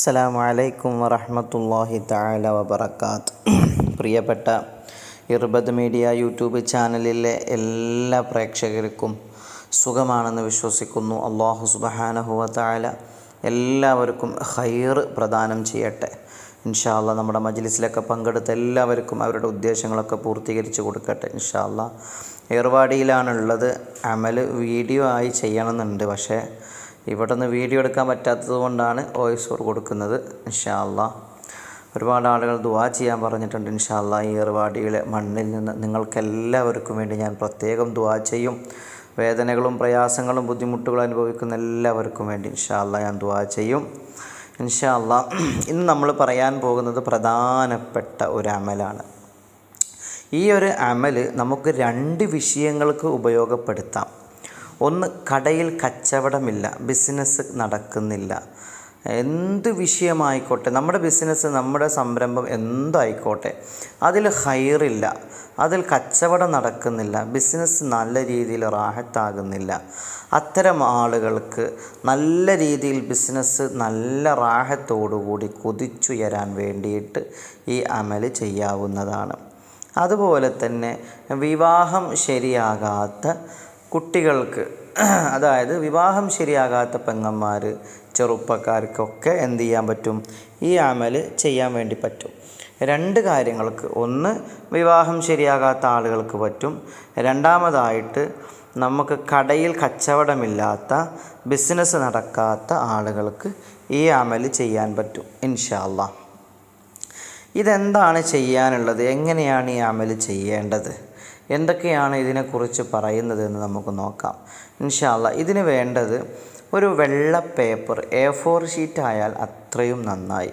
അസ്സലാമു അലൈക്കും വറഹ്മത്തുള്ളാഹി താല വബറകാത്ത് പ്രിയപ്പെട്ട ഇർബദ് മീഡിയ യൂട്യൂബ് ചാനലിലെ എല്ലാ പ്രേക്ഷകർക്കും സുഖമാണെന്ന് വിശ്വസിക്കുന്നു. അള്ളാഹു സുബ്ഹാനഹു താല എല്ലാവർക്കും ഖൈർ പ്രദാനം ചെയ്യട്ടെ. ഇൻഷാല്ല നമ്മുടെ മജ്ലിസിലൊക്കെ പങ്കെടുത്ത എല്ലാവർക്കും അവരുടെ ഉദ്ദേശങ്ങളൊക്കെ പൂർത്തീകരിച്ച് കൊടുക്കട്ടെ ഇൻഷാല്ല ഏർവാടിയിലാണുള്ളത്. അമൽ വീഡിയോ ആയി ചെയ്യണമെന്നുണ്ട്. പക്ഷേ ഇവിടെ നിന്ന് വീഡിയോ എടുക്കാൻ പറ്റാത്തത് കൊണ്ടാണ് വോയിസ് ഓവർ കൊടുക്കുന്നത് ഇൻഷാല്ല ഒരുപാട് ആളുകൾ ദുവാ ചെയ്യാൻ പറഞ്ഞിട്ടുണ്ട് ഇൻഷാല്ല ഈ ഏർവാടിയിലെ മണ്ണിൽ നിന്ന് നിങ്ങൾക്കെല്ലാവർക്കും വേണ്ടി ഞാൻ പ്രത്യേകം ദുവാ ചെയ്യും. വേദനകളും പ്രയാസങ്ങളും ബുദ്ധിമുട്ടുകളും അനുഭവിക്കുന്ന എല്ലാവർക്കും വേണ്ടി ഇൻഷാല്ല ഞാൻ ദുവാ ചെയ്യും. ഇൻഷാല്ല ഇന്ന് നമ്മൾ പറയാൻ പോകുന്നത് പ്രധാനപ്പെട്ട ഒരു അമലാണ്. ഈ ഒരു അമൽ നമുക്ക് രണ്ട് വിഷയങ്ങൾക്ക് ഉപയോഗപ്പെടുത്താം. ഒന്ന് കടയിൽ കച്ചവടമില്ല ബിസിനസ് നടക്കുന്നില്ല. എന്ത് വിഷയമായിക്കോട്ടെ നമ്മുടെ ബിസിനസ് നമ്മുടെ സംരംഭം എന്തായിക്കോട്ടെ അതിൽ ഹൈറില്ല അതിൽ കച്ചവടം നടക്കുന്നില്ല ബിസിനസ് നല്ല രീതിയിൽ റാഹത്താകുന്നില്ല. അത്തരം ആളുകൾക്ക് നല്ല രീതിയിൽ ബിസിനസ് നല്ല റാഹത്തോടുകൂടി കുതിച്ചുയരാൻ വേണ്ടിയിട്ട് ഈ അമൽ ചെയ്യാവുന്നതാണ്. അതുപോലെ തന്നെ വിവാഹം ശരിയാകാത്ത കുട്ടികൾക്ക് അതായത് വിവാഹം ശരിയാകാത്ത പെങ്ങന്മാർ ചെറുപ്പക്കാർക്കൊക്കെ എന്ത് ചെയ്യാൻ പറ്റും? ഈ അമൽ ചെയ്യാൻ വേണ്ടി പറ്റും. രണ്ട് കാര്യങ്ങൾക്ക്. ഒന്ന് വിവാഹം ശരിയാകാത്ത ആളുകൾക്ക് പറ്റും. രണ്ടാമതായിട്ട് നമുക്ക് കടയിൽ കച്ചവടമില്ലാത്ത ബിസിനസ് നടക്കാത്ത ആളുകൾക്ക് ഈ അമൽ ചെയ്യാൻ പറ്റും ഇൻഷാല്ല ഇതെന്താണ് ചെയ്യാനുള്ളത്? എങ്ങനെയാണ് ഈ അമൽ ചെയ്യേണ്ടത്? എന്തൊക്കെയാണ് ഇതിനെക്കുറിച്ച് പറയുന്നത് എന്ന് നമുക്ക് നോക്കാം. ഇൻഷാല്ല ഇതിന് വേണ്ടത് ഒരു വെള്ള പേപ്പർ എ ഫോർ ഷീറ്റ് ആയാൽ അത്രയും നന്നായി.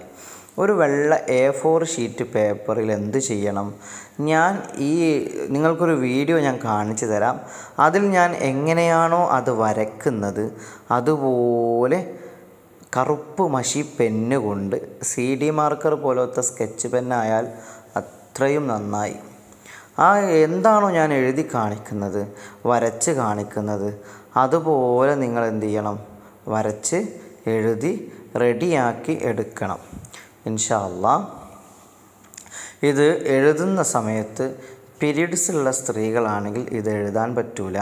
ഒരു വെള്ള എ ഫോർ ഷീറ്റ് പേപ്പറിൽ എന്ത് ചെയ്യണം? ഞാൻ ഈ നിങ്ങൾക്കൊരു വീഡിയോ ഞാൻ കാണിച്ചു തരാം. അതിൽ ഞാൻ എങ്ങനെയാണോ അത് വരയ്ക്കുന്നത് അതുപോലെ കറുപ്പ് മഷി പെന്ന് കൊണ്ട് സി ഡി മാർക്കർ പോലത്തെ സ്കെച്ച് പെന്നായാൽ അത്രയും നന്നായി. ആ എന്താണോ ഞാൻ എഴുതി കാണിക്കുന്നത് വരച്ച് കാണിക്കുന്നത് അതുപോലെ നിങ്ങൾ എന്ത് ചെയ്യണം? വരച്ച് എഴുതി റെഡിയാക്കി എടുക്കണം. ഇൻഷാല്ല ഇത് എഴുതുന്ന സമയത്ത് പീരീഡ്സ് ഉള്ള സ്ത്രീകളാണെങ്കിൽ ഇത് എഴുതാൻ പറ്റൂല.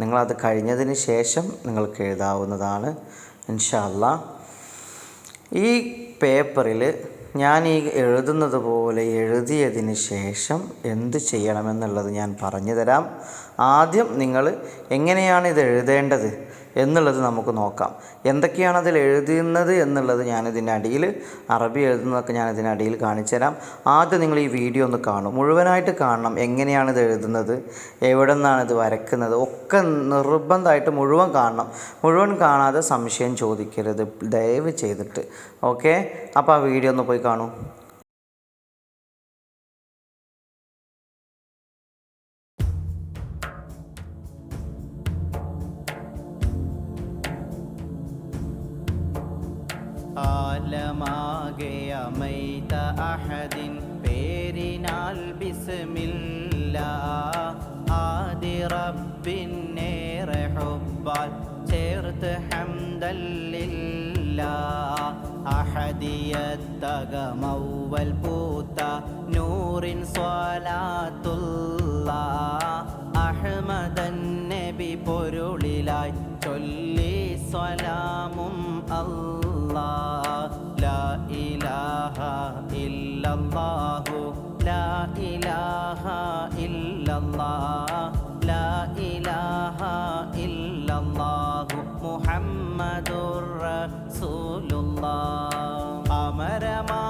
നിങ്ങളത് കഴിഞ്ഞതിന് ശേഷം നിങ്ങൾക്ക് എഴുതാവുന്നതാണ്. ഇൻഷാല്ല ഈ പേപ്പറിൽ ഞാൻ ഈ എഴുതുന്നത് പോലെ എഴുതിയതിന് ശേഷം എന്ത് ചെയ്യണമെന്നുള്ളത് ഞാൻ പറഞ്ഞു തരാം. ആദ്യം നിങ്ങൾ എങ്ങനെയാണ് ഇത് എഴുതേണ്ടത്? എന്നുള്ളത് നമുക്ക് നോക്കാം. എന്തൊക്കെയാണ് അതിൽ എഴുതുന്നത് എന്നുള്ളത് ഞാനിതിന്റെ അടിയിൽ അറബി എഴുതുന്നതൊക്കെ ഞാൻ ഇതിന്റെ അടിയിൽ കാണിച്ചു തരാം ആദ്യം നിങ്ങൾ ഈ വീഡിയോ ഒന്ന് കാണും. മുഴുവനായിട്ട് കാണണം. എങ്ങനെയാണ് ഇത് എഴുതുന്നത്? എവിടെ നിന്നാണ് ഇത് വരയ്ക്കുന്നത്? ഒക്കെ നിർബന്ധമായിട്ട് മുഴുവൻ കാണണം. മുഴുവൻ കാണാതെ സംശയം ചോദിക്കരുത്. ദയവ് ചെയ്തിട്ട്. ഓക്കെ? അപ്പോൾ ആ വീഡിയോ ഒന്ന് പോയി കാണൂ. അഹദിയത്തകമൗവൽ പൂത്ത നൂറിൻ സ്വാലാത്തുള്ള. അഹ്മദൻ നബി പൊരുളിലായി ചൊല്ലി സ്വലാമും അല്ലാ. ലാ ഇലാഹ ഇല്ലല്ലാഹു. ലാ ഇലാഹ ഇല്ലല്ലാഹ് ലാ ഇലാഹ ഇല്ലല്ലാഹു മുഹമ്മദുർ റസൂലുള്ളാഹ് അമരമാം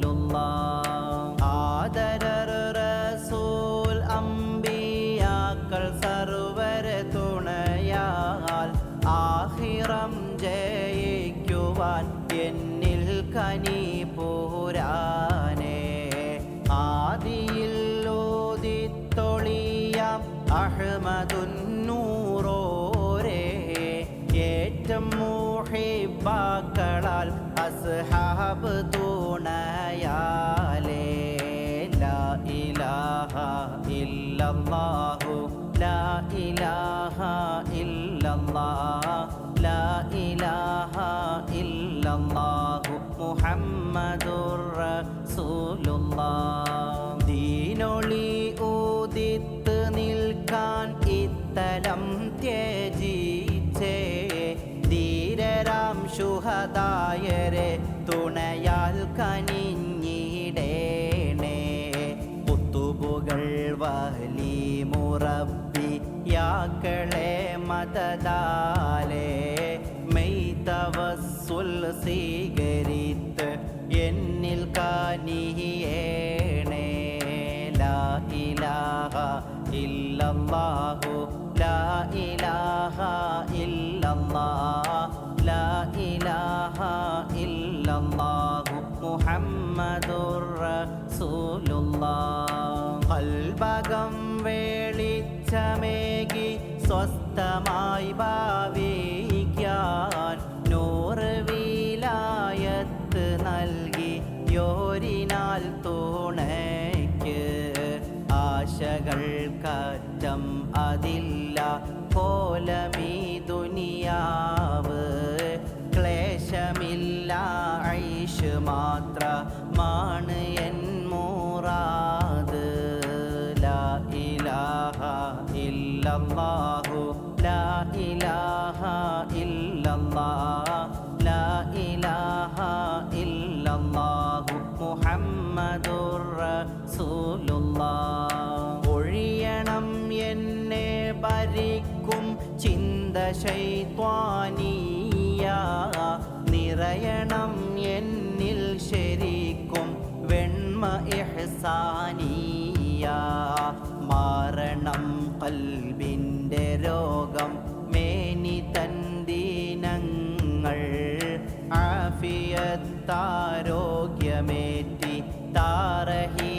أصحاب طول യാക്കളെ മതദാലേ മെയ്തവസുൽ സ്വീകരിത്ത് എന്നിൽ കാനിയേണേ. ലാ ഇലാഹ ഇല്ലല്ലാഹു ലാ മുഹമ്മദുർ റസൂലുള്ളാഹ്. കൽബകം വേളിച്ചമേകി സ്വസ്ഥമായി ഭാവിക്കാൻ നൂറ് വീലായത്ത് നൽകി യോരിനാൽ തുണയ്ക്ക്. ആശകൾ കറ്റം അതില്ല കോലമീ ഇല്ലല്ലാഹു ലാ ഇലാഹ ഇല്ലല്ലാഹ് ലാ ഇലാഹ ഇല്ലല്ലാഹു മുഹമ്മദുർ റസൂലുള്ളാഹ്. ഒഴിയണം എന്നെ ഭരിക്കും ചിന്ത ശൈത്വാനീയ. നിറയണം എന്നിൽ ശരിക്കും വെണ്മ ഇഹ്സാനീയ. മാറണം കൽബിന്റെ രോഗം മേനി തന്തിനങ്ങൾ ആഫിയത്താരോഗ്യമേറ്റി താരഹീമേ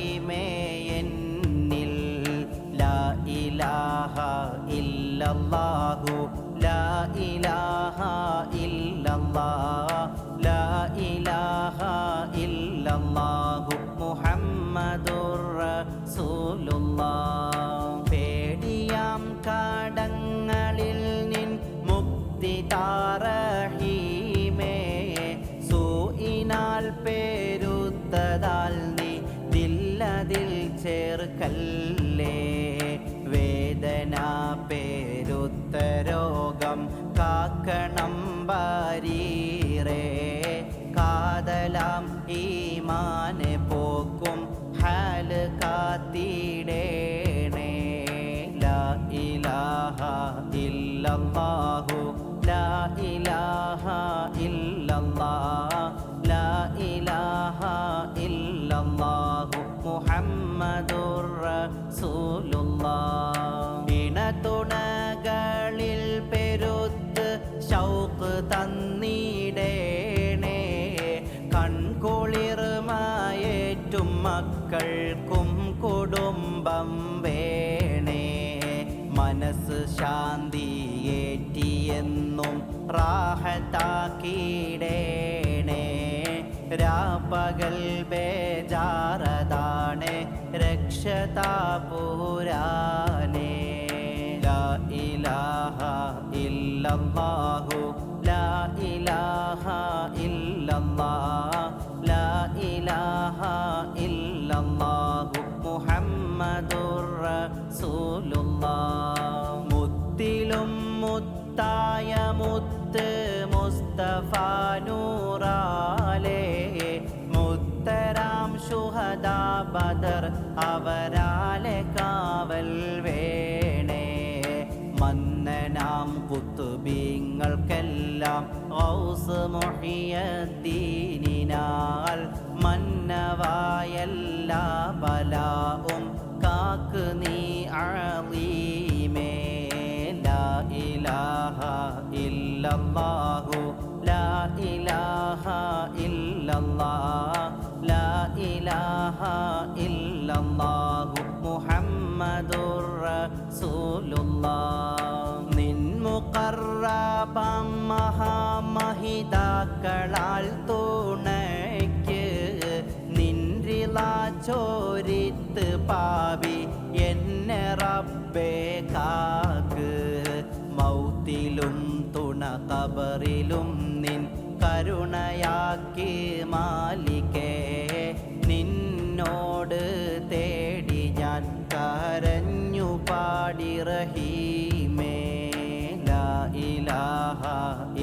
പേരുത്ത രോഗം കാക്കണം ബാരീറേ കാതലാം ഈമാനെ പോക്കും ഹാൽ കാത്തിടേണേ. ലാ ഇലാഹ ഇല്ലല്ലാഹു ലാ ഇലാഹ മുഹമ്മദുർ റസൂലുള്ളാഹ് മക്കൾക്കും കുടുംബം വേണേ. മനസ്സ് ശാന്തിയേറ്റിയെന്നും റാഹത്താക്കിയിടേണേ. രാപ്പകൽ ബേജാറതാണ് രക്ഷതാപൂരാനേ ബദർ അവരാലെ കാവൽ വേണേ. മന്നനാം കുത്തുബീങ്ങൾക്കെല്ലാം ഔസ് മൊഹിയദ്ദീനിനാൽ മന്നവായെല്ലാ ബലാവും കാക്ക് നീ അളീമേ. ലാ ഇലാഹ ഇല്ലല്ലാഹു ലാ ഇലാഹ ഇല്ലല്ലാഹ് ലാ ഇലാഹ മഹാമഹിതാക്കളാൽ തൂണയ്ക്ക് ചോരിത്ത് പാവി എന്നെ റബ്ബേ കാക്ക്. മൗത്തിലും തുണ കബറിലും നിൻ കരുണയാക്കി മാലികേ. നിന്നോട് തേടി ഞാൻ കരഞ്ഞു പാടി റഹീമേ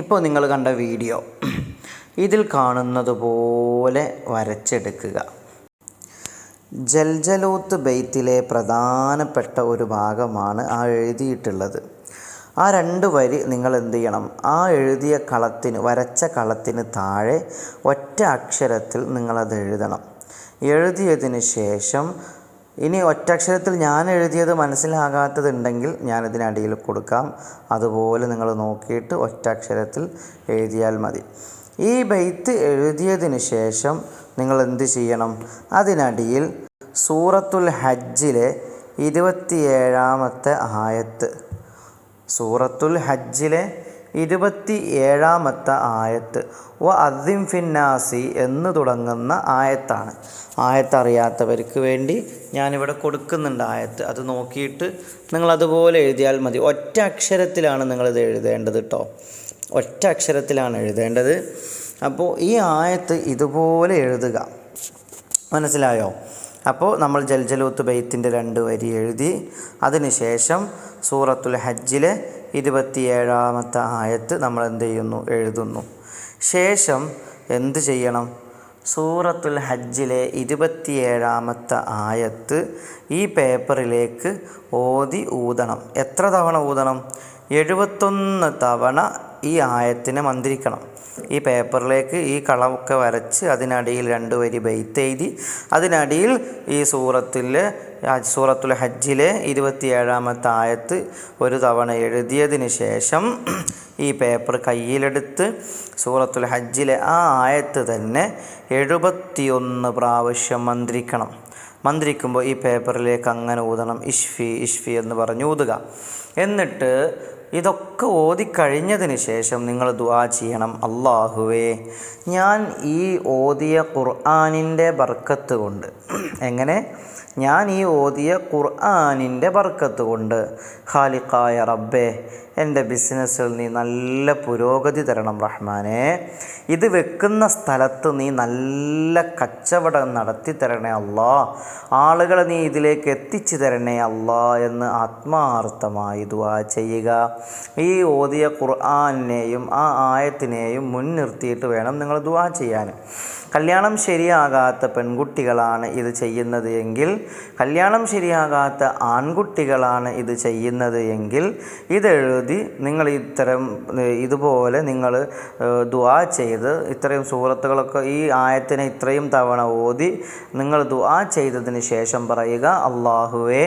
ഇപ്പോൾ നിങ്ങൾ കണ്ട വീഡിയോ ഇതിൽ കാണുന്നത് പോലെ വരച്ചെടുക്കുക. ജൽജലൂത്ത് ബെയ്ത്തിലെ പ്രധാനപ്പെട്ട ഒരു ഭാഗമാണ് ആ എഴുതിയിട്ടുള്ളത്. ആ രണ്ട് വരി നിങ്ങൾ എന്ത് ചെയ്യണം? ആ എഴുതിയ കളത്തിന് വരച്ച കളത്തിന് താഴെ ഒറ്റ അക്ഷരത്തിൽ നിങ്ങളത് എഴുതണം. എഴുതിയതിന് ശേഷം ഇനി ഒറ്റക്ഷരത്തിൽ ഞാൻ എഴുതിയത് മനസ്സിലാകാത്തതുണ്ടെങ്കിൽ ഞാനതിനടിയിൽ കൊടുക്കാം. അതുപോലെ നിങ്ങൾ നോക്കിയിട്ട് ഒറ്റക്ഷരത്തിൽ എഴുതിയാൽ മതി. ഈ ബെയ്ത്ത് എഴുതിയതിന് ശേഷം നിങ്ങൾ എന്ത് ചെയ്യണം? അതിനടിയിൽ സൂറത്തുൽ ഹജ്ജിലെ ഇരുപത്തിയേഴാമത്തെ ആയത്ത്. സൂറത്തുൽ ഹജ്ജിലെ ഇരുപത്തി ഏഴാമത്തെ ആയത്ത് വ അദ്ദിം ഫിന്നാസി എന്ന് തുടങ്ങുന്ന ആയത്താണ്. ആയത്ത് അറിയാത്തവർക്ക് വേണ്ടി ഞാനിവിടെ കൊടുക്കുന്നുണ്ട് ആയത്ത്. അത് നോക്കിയിട്ട് നിങ്ങൾ അതുപോലെ എഴുതിയാൽ മതി. ഒറ്റ അക്ഷരത്തിലാണ് നിങ്ങളിത് എഴുതേണ്ടത് കേട്ടോ ഒറ്റ അക്ഷരത്തിലാണ് എഴുതേണ്ടത്. അപ്പോൾ ഈ ആയത്ത് ഇതുപോലെ എഴുതുക. മനസ്സിലായോ? അപ്പോൾ നമ്മൾ ജൽജലൂത്ത് ബെയ്ത്തിന്റെ രണ്ട് വരി എഴുതി അതിനുശേഷം സൂറത്തുൽ ഹജ്ജിലെ ഇരുപത്തിയേഴാമത്തെ ആയത്ത് നമ്മൾ എന്ത് ചെയ്യുന്നു എഴുതുന്നു. ശേഷം എന്ത് ചെയ്യണം? സൂറത്തുൽ ഹജ്ജിലെ ഇരുപത്തിയേഴാമത്തെ ആയത്ത് ഈ പേപ്പറിലേക്ക് ഓതി ഊതണം. എത്ര തവണ ഊതണം? എഴുപത്തൊന്ന് തവണ ഈ ആയത്തിനെ മന്ത്രിക്കണം. ഈ പേപ്പറിലേക്ക് ഈ കളമൊക്കെ വരച്ച് അതിനടിയിൽ രണ്ട് വരി ബെയ്ത്ത് എഴുതി അതിനടിയിൽ ഈ സൂറത്തിലെ സൂറത്തുൽ ഹജ്ജിലെ ഇരുപത്തിയേഴാമത്തെ ആയത്ത് ഒരു തവണ എഴുതിയതിന് ശേഷം ഈ പേപ്പർ കയ്യിലെടുത്ത് സൂറത്തുൽ ഹജ്ജിലെ ആ ആയത്ത് തന്നെ എഴുപത്തിയൊന്ന് പ്രാവശ്യം മന്ത്രിക്കണം. മന്ത്രിക്കുമ്പോൾ ഈ പേപ്പറിലേക്ക് അങ്ങനെ ഊതണം ഇഷ്ഫി ഇഷ്ഫി എന്ന് പറഞ്ഞ് ഊതുക. എന്നിട്ട് ഇതൊക്കെ ഓതിക്കഴിഞ്ഞതിന് ശേഷം നിങ്ങൾ ദുവാ ചെയ്യണം. അള്ളാഹുവേ ഞാൻ ഈ ഓതിയ ഖുർആാനിന്റെ ബർക്കത്ത് കൊണ്ട് എങ്ങനെ? ഞാൻ ഈ ഓതിയ ഖുർആാനിന്റെ ബർക്കത്ത് കൊണ്ട് ഖാലിഖായ റബ്ബേ എന്റെ ബിസിനസ്സിൽ നീ നല്ല പുരോഗതി തരണം റഹ്മാനെ. ഇത് വെക്കുന്ന സ്ഥലത്ത് നീ നല്ല കച്ചവടം നടത്തി തരണേ അല്ലാ ആളുകളെ നീ ഇതിലേക്ക് എത്തിച്ചു തരണേ അല്ലാ എന്ന് ആത്മാർത്ഥമായി ദുആ ചെയ്യുക. ഈ ഓതിയ ഖുർആാനിനെയും ആ ആയത്തിനെയും മുൻനിർത്തിയിട്ട് വേണം നിങ്ങൾ ദുആ ചെയ്യാൻ. കല്യാണം ശരിയാകാത്ത പെൺകുട്ടികളാണ് ഇത് ചെയ്യുന്നത് എങ്കിൽ കല്യാണം ശരിയാകാത്ത ആൺകുട്ടികളാണ് ഇത് ചെയ്യുന്നത് എങ്കിൽ ഇതെഴുതി നിങ്ങൾ ഇത്തരം ഇതുപോലെ നിങ്ങൾ ദ്വാ ദുആ ചെയ്ത് ഇത്രയും സൂറത്തുകളൊക്കെ ഈ ആയത്തിനെ ഇത്രയും തവണ ഓതി നിങ്ങൾ ദുആ ചെയ്തതിന് ശേഷം പറയുക അള്ളാഹുവേ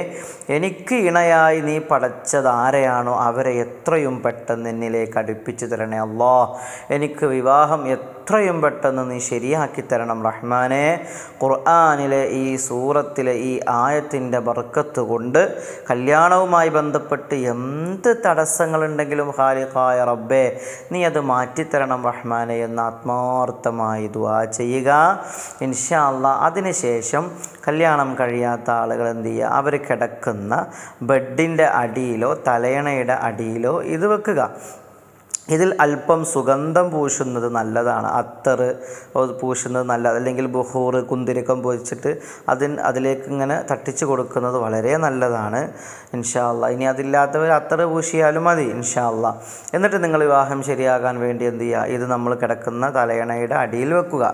എനിക്ക് ഇണയായി നീ പടച്ചത് ആരെയാണോ അവരെ എത്രയും പെട്ടെന്ന് എന്നിലേക്ക് അടുപ്പിച്ചു തരണേ അള്ളാഹ് എനിക്ക് വിവാഹം എത്രയും പെട്ടെന്ന് നീ ശരിയാക്കി തരണം റഹ്മാനെ. ഖുർആാനിലെ ഈ സൂറത്തിലെ ഈ ആയത്തിന്റെ ബർക്കത്ത് കൊണ്ട് കല്യാണവുമായി ബന്ധപ്പെട്ട് എന്ത് തടസ്സങ്ങളുണ്ടെങ്കിലും ഹാലിഖായ റബ്ബേ നീ അത് മാറ്റിത്തരണം റഹ്മാനെ എന്ന് ആത്മാർത്ഥമായി ദുആ ചെയ്യുക. ഇൻഷാ അല്ലാ അതിനുശേഷം കല്യാണം കഴിയാത്ത ആളുകൾ എന്ത് ചെയ്യുക? അവർ കിടക്കുന്ന ബെഡിന്റെ അടിയിലോ തലയണയുടെ അടിയിലോ ഇത് വെക്കുക. ഇതിൽ അല്പം സുഗന്ധം പൂശുന്നത് നല്ലതാണ്. അത്തർ പൂശുന്നത് നല്ലത് അല്ലെങ്കിൽ ബുഹൂർ കുന്തിരിക്കം പൊതിച്ചിട്ട് അതിന് അതിലേക്ക് ഇങ്ങനെ തട്ടിച്ച് കൊടുക്കുന്നത് വളരെ നല്ലതാണ്. ഇൻഷാ അല്ലാ ഇനി അതില്ലാത്തവർ അത്തർ പൂശിയാലും മതി ഇൻഷാ അല്ലാ എന്നിട്ട് നിങ്ങൾ വിവാഹം ശരിയാകാൻ വേണ്ടി എന്ത് ചെയ്യുക? ഇത് നമ്മൾ കിടക്കുന്ന തലയണയുടെ അടിയിൽ വെക്കുക.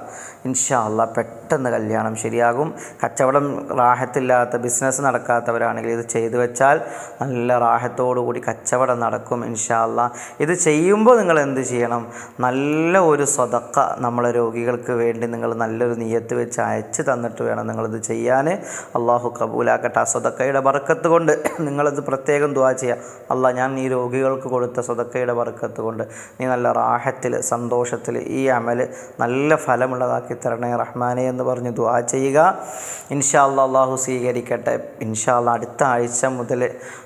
ഇൻഷാ അല്ലാ പെട്ടെന്ന് കല്യാണം ശരിയാകും. കച്ചവടം റാഹത്തില്ലാത്ത ബിസിനസ് നടക്കാത്തവരാണെങ്കിൽ ഇത് ചെയ്തു വെച്ചാൽ നല്ല റാഹത്തോടു കൂടി കച്ചവടം നടക്കും ഇൻഷാ ഇത് ഇത് ചെയ്യുമ്പോൾ നിങ്ങൾ എന്ത് ചെയ്യണം? നല്ല ഒരു സ്വതക്ക നമ്മളെ രോഗികൾക്ക് വേണ്ടി നിങ്ങൾ നല്ലൊരു നീയത്ത് വെച്ച് അയച്ച് തന്നിട്ട് വേണം നിങ്ങളിത് ചെയ്യാൻ. അള്ളാഹു കബൂലാക്കട്ടെ. ആ സ്വതക്കയുടെ വറക്കത്ത് കൊണ്ട് നിങ്ങളത് പ്രത്യേകം ദുവാ ചെയ്യുക. അല്ല ഞാൻ ഈ രോഗികൾക്ക് കൊടുത്ത സ്വതക്കയുടെ വറക്കത്ത് കൊണ്ട് നീ നല്ല റാഹത്തിൽ സന്തോഷത്തിൽ ഈ അമൽ നല്ല ഫലമുള്ളതാക്കി തരണേ റഹ്മാനെ എന്ന് പറഞ്ഞ് ദുവാ ചെയ്യുക. ഇൻഷാ അല്ലാ അള്ളാഹു സ്വീകരിക്കട്ടെ. ഇൻഷാ അല്ലാ അടുത്ത ആഴ്ച മുതൽ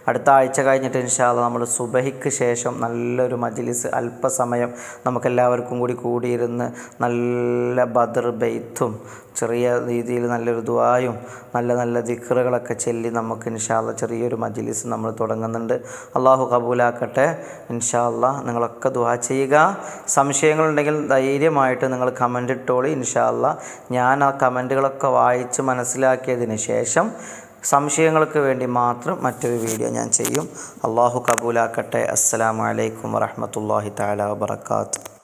അടുത്ത ആഴ്ച കഴിഞ്ഞിട്ട് ഇൻഷാ അല്ലാ നമ്മൾ സുബഹിക്ക് ശേഷം നല്ലൊരു മജ്ലിസ് അല്പസമയം നമുക്കെല്ലാവർക്കും കൂടി കൂടിയിരുന്ന് നല്ല ബദർ ബെയ്ത്തും ചെറിയ രീതിയിൽ നല്ലൊരു ദുആയും നല്ല നല്ല ദിക്റുകളൊക്കെ ചൊല്ലി നമുക്ക് ഇൻഷാല്ല ചെറിയൊരു മജ്ലിസ് നമ്മൾ തുടങ്ങുന്നുണ്ട്. അള്ളാഹു കബൂലാക്കട്ടെ ഇൻഷാല്ല നിങ്ങളൊക്കെ ദുആ ചെയ്യുക. സംശയങ്ങളുണ്ടെങ്കിൽ ധൈര്യമായിട്ട് നിങ്ങൾ കമന്റ് ഇട്ടോളി. ഇൻഷാല്ല ഞാൻ ആ കമന്റുകളൊക്കെ വായിച്ച് മനസ്സിലാക്കിയതിന് ശേഷം സംശയങ്ങൾക്ക് വേണ്ടി മാത്രം മറ്റൊരു വീഡിയോ ഞാൻ ചെയ്യും. അള്ളാഹു കബൂലാക്കട്ടെ. അസ്സലാമു അലൈക്കും താല വബറകാതുഹു.